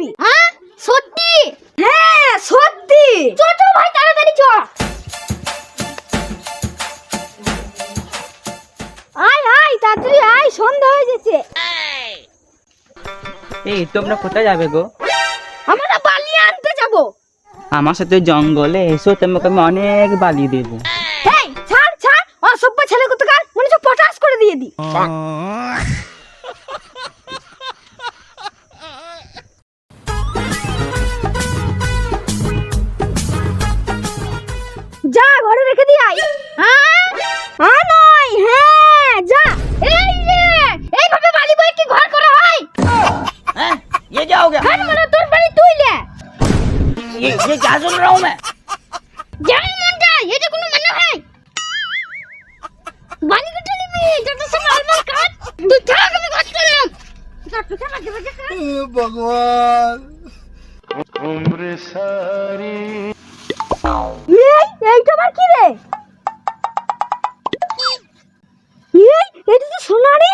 করবি হ্যাঁ? সত্যি? হ্যাঁ সত্যি। চল ভাই তাড়াতাড়ি চল। আয় আয় তাড়াতাড়ি আয় সন্ধ্যা হয়ে গেছে। এই তোমরা কোথায় যাবে গো? আমরা বালি আনতে যাব। আমার সাথে জঙ্গলে এসো তোমাকে আমি অনেক বালি দেবো। ছাড় ছাড় অসভ্য ছেলে কোথাকার মনে হচ্ছে পটাশ করে দিয়ে দি ये क्या हो गया ঘর মানে তোর বাড়ি তুই লে ये ये क्या सुन रहा हूँ मैं যাই মন যায় এটা কোনো মানে হয় বালি কেটে নিবি যত সব নরমাল কাট তুই থাক আমি কাট করলাম কাট তো চালা যাবে भगवान এই এইটা আবার কি রে এই এটা তো সোনা রে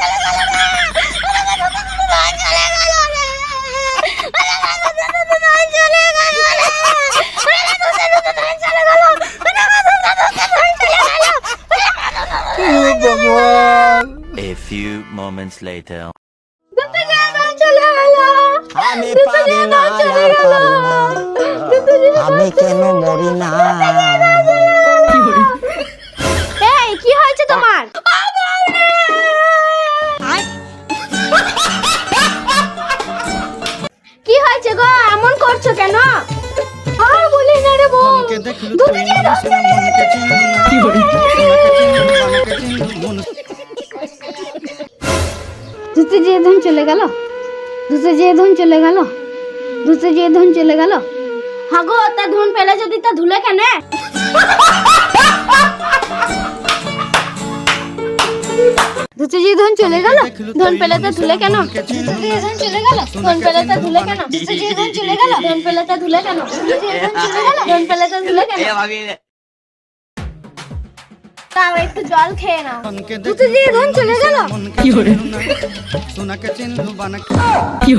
moments later. আমি পারি না আর পারি না আমি কেন মরি না এই কি হয়েছে তোমার কি হয়েছে গো এমন করছ কেন আর বলি না রে বউ দুধে দিয়ে দাও দুধে যে ধন চলে গেল দুধে যে ধন চলে গেল দুধে যে ধন চলে গেল হাগো তা ধন পেলে যদি তা ধুলে কেন ধুতে যে ধন চলে গেল ধন পেলে তা ধুলে কেন ধুতে যে ধন চলে গেল ধন পেলে তা ধুলে কেন ধুতে যে ধন চলে গেল ধন পেলে তা ধুলে কেন ধুতে যে ধন চলে গেল ধন পেলে তা ধুলে কেন তাও একটু জল খেয়ে নাও ধুতে যে ধন চলে গেল সোনাকে চিনলু বানাকে কি